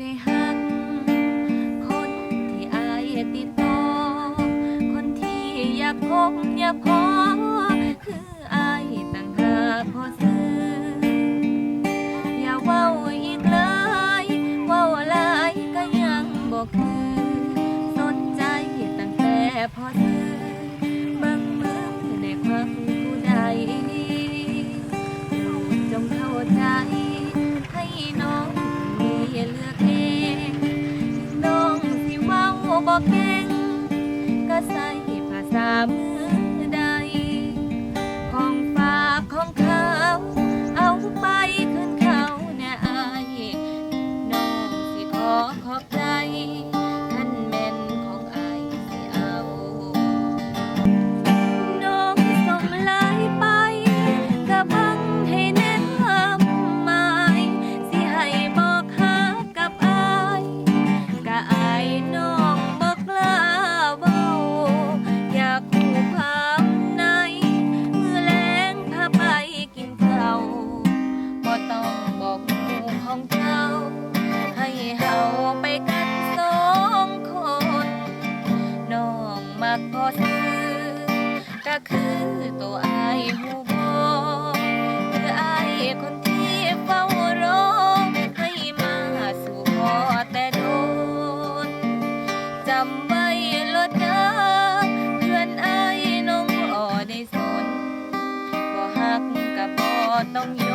ได้หัก คนที่อายติดต่อ คนที่อยากพบอยากพอ คืออายต่างหากพอซื้อ อย่าเว้าอีกเลยเว้าหลายก็ยังบอกคือสนใจตั้งแต่พอซื้อบิ่งเบิ่งได้ความผู้ดโปรดจงเข้าใจ บ่เก่งก็ใส่ภาษามือ กบ่ซื้อก็คือตัวไอาหูบ่คือไอาคนที่เฝ้ารอให้มาสู่พอแต่โดนจำไว้ลดน้ำเพื่อนไอาน้องอ่อได้สนบ่หักก็บ่ต้อง